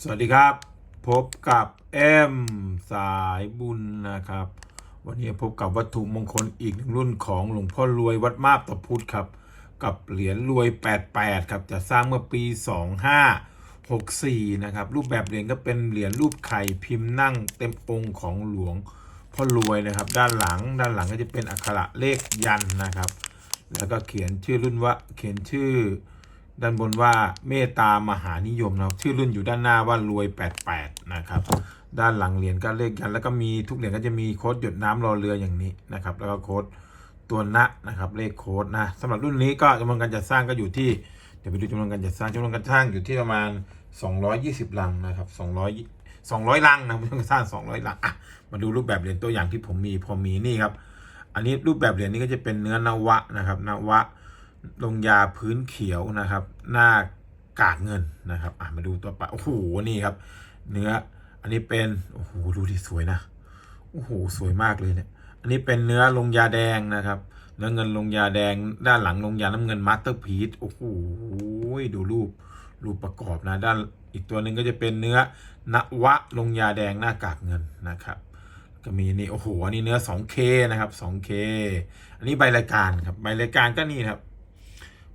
สวัสดีครับ พบกับเอ็มสายบุญนะครับ วันนี้พบกับวัตถุมงคลอีกหนึ่งรุ่นของหลวงพ่อรวยวัดมาบตะพุธครับ กับเหรียญรวย 88 ครับจะสร้างเมื่อปี 2564 นะครับ รูปแบบเหรียญก็เป็นเหรียญรูปไข่พิมพ์นั่งเต็มองค์ของหลวงพ่อรวยนะครับ ด้านหลังด้านหลังก็จะเป็นอักขระเลขยันนะครับ แล้วก็เขียนชื่อรุ่นว่าเขียนชื่อ ด้านบนว่าเมตตามหานิยมนะครับชื่อรุ่นอยู่ด้านหน้าว่ารวย 88 นะครับ ด้านหลังเหรียญก็เลขยันแล้วก็มีทุกเหรียญก็จะมีโค้ดหยดน้ำรอเรืออย่างนี้นะครับ แล้วก็โค้ดตัวณนะครับ เลขโค้ดนะสำหรับรุ่นนี้ก็จำนวนการจัดสร้างก็อยู่ที่เดี๋ยวไปดูจำนวนการจัดสร้างจำนวนการสร้างอยู่ที่ประมาณ 220 ลังนะครับ200 200 ลังนะไม่ต้องสร้าง 200 ลังอะมาดูรูปแบบเหรียญตัวอย่างที่ผมมีพอมีนี่ครับ อันนี้รูปแบบเหรียญนี้ก็จะเป็นเนื้อนวะนะครับนวะ ลงยาพื้นเขียวนะครับ หน้ากากเงินนะครับอะมาดูตัวไปโอ้โหนี่ครับ เนื้ออันนี้เป็นโอ้โหดูดิสวยนะโอ้โหสวยมากเลยเนี่ยอันนี้เป็นเนื้อลงยาแดงนะครับเนื้อเงินลงยาแดงด้านหลังลงยาน้ำเงินมาสเตอร์พีซโอ้โหดูรูปรูปประกอบนะด้านอีกตัวหนึ่งก็จะเป็นเนื้อนวะลงยาแดงหน้ากากเงินนะครับก็มีนี่โอ้โหอันนี้เนื้อ 2K นะครับ 2K อันนี้ใบรายการครับใบรายการก็นี่ครับ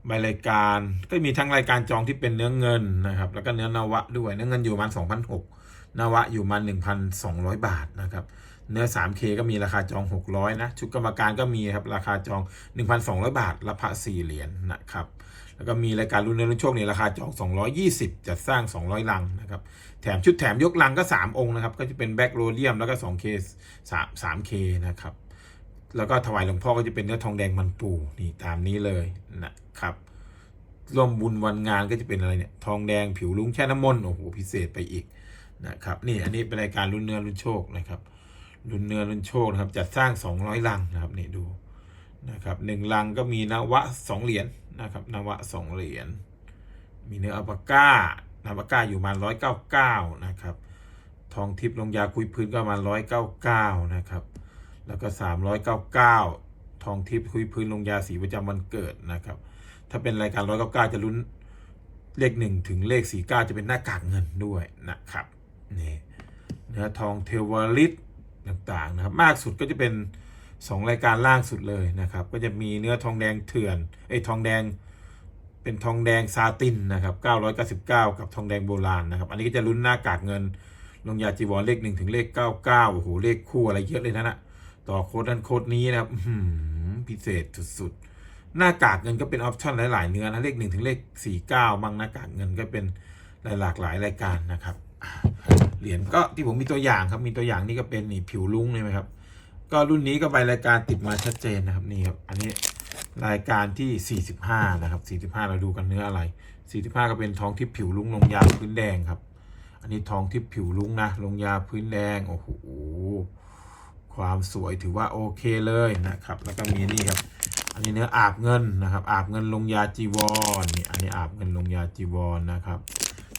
ใบรายการก็มีทั้งรายการจองที่เป็นเนื้อเงินนะครับ แล้วก็เนื้อนวะด้วยเนื้อเงินอยู่ประมาณ2,006นวะอยู่ประมาณ1,200 บาทนะครับ เนื้อ 3K ก็มีราคาจอง 600นะชุดกรรมการก็มีครับราคาจอง 1,200 บาทละพระ4เหรียญนะครับ แล้วก็มีรายการรุ่นเนื้อรุ่นโชคนี่ราคาจอง 220 จัดสร้าง 200 ลังนะครับแถมชุดแถมยกลังก็ 3 องค์นะครับก็จะเป็นแบ็กโรเดียมแล้วก็ 2K 3 3K นะครับ แล้วก็ถวายหลวงพ่อก็จะเป็นเนื้อทองแดงมันปูนี่ตามนี้เลยนะครับร่วมบุญวันงานก็จะเป็นอะไรเนี่ยทองแดงผิวลุงแช่น้ำมนต์โอ้โหพิเศษไปอีกนะครับนี่อันนี้เป็นรายการรุ่นเนื้อรุ่นโชคนะครับรุ่นเนื้อรุ่นโชคนะครับจัดสร้าง 200 ลังนะครับนี่ดูนะครับหนึ่งลังก็มีนวะสองเหรียญนะครับนวะสองเหรียญมีเนื้ออัปก้านอัลปาก้าอยู่ประมาร้อยเก้าเก้านะครับ ทองทิพย์ลงยาคุยพื้นก็ประมาร้อยเก้าเก้านะครับ แล้วก็ 399 ทองทิพย์คุยพื้นลงยาสีประจำวันเกิดนะครับ ถ้าเป็นรายการ 199 จะลุ้นเลข 1 ถึงเลข 49 จะเป็นหน้ากากเงินด้วยนะครับนี่เนื้อทองเทวริตต่างๆนะครับ มากสุดก็จะเป็น 2 รายการล่างสุดเลยนะครับ ก็จะมีเนื้อทองแดงเถื่อนไอ้ทองแดงเป็นทองแดงซาตินนะครับ 999 กับทองแดงโบราณนะครับ อันนี้ก็จะลุ้นหน้ากากเงิน ลงยาจีวรเลข 1 ถึงเลข 99 โอ้โห เลขคู่อะไรเยอะเลยนะนะ ต่อโค้ดนั้นโค้ดนี้นะครับพิเศษสุดๆ หน้ากากเงินก็เป็นออปชั่นหลาย ๆ เนื้อนะเลขหนึ่งถึงเลขสี่เก้าบางหน้ากากเงินก็เป็นหลากหลายรายการนะครับเหรียญก็ที่ผมมีตัวอย่างครับมีตัวอย่างนี่ก็เป็นนี่ผิวลุ้งเลยไหมครับ ก็รุ่นนี้ก็ใบรายการติดมาชัดเจนนะครับนี่ครับอันนี้รายการที่ 45 นะครับ 45 เราดูกันเนื้ออะไร 45 ก็เป็นทองที่ผิวลุ้งลงยาพื้นแดงครับ อันนี้ทองที่ผิวลุ้งนะลงยาพื้นแดงโอ้โห ความสวยถือว่าโอเคเลยนะครับ แล้วก็มีนี่ครับ อันนี้เนื้ออาบเงินนะครับ อาบเงินลงยาจีวรนี่อันนี้อาบเงินลงยาจีวรนะครับ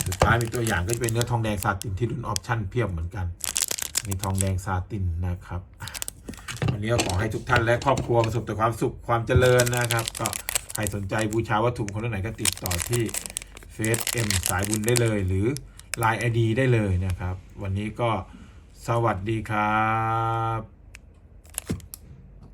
สุดท้ายมีตัวอย่างก็จะเป็นเนื้อทองแดงซาตินที่รุ่นออปชั่นเพียบเหมือนกัน มีทองแดงซาตินนะครับ วันนี้ก็ขอให้ทุกท่านและครอบครัวประสบแต่ความสุขความเจริญนะครับ ก็ใครสนใจบูชาวัตถุมงคนไหนก็ติดต่อที่เฟซเอ็มสายบุญได้เลย หรือ Line ID ได้เลยนะครับ วันนี้ก็ สวัสดีครับ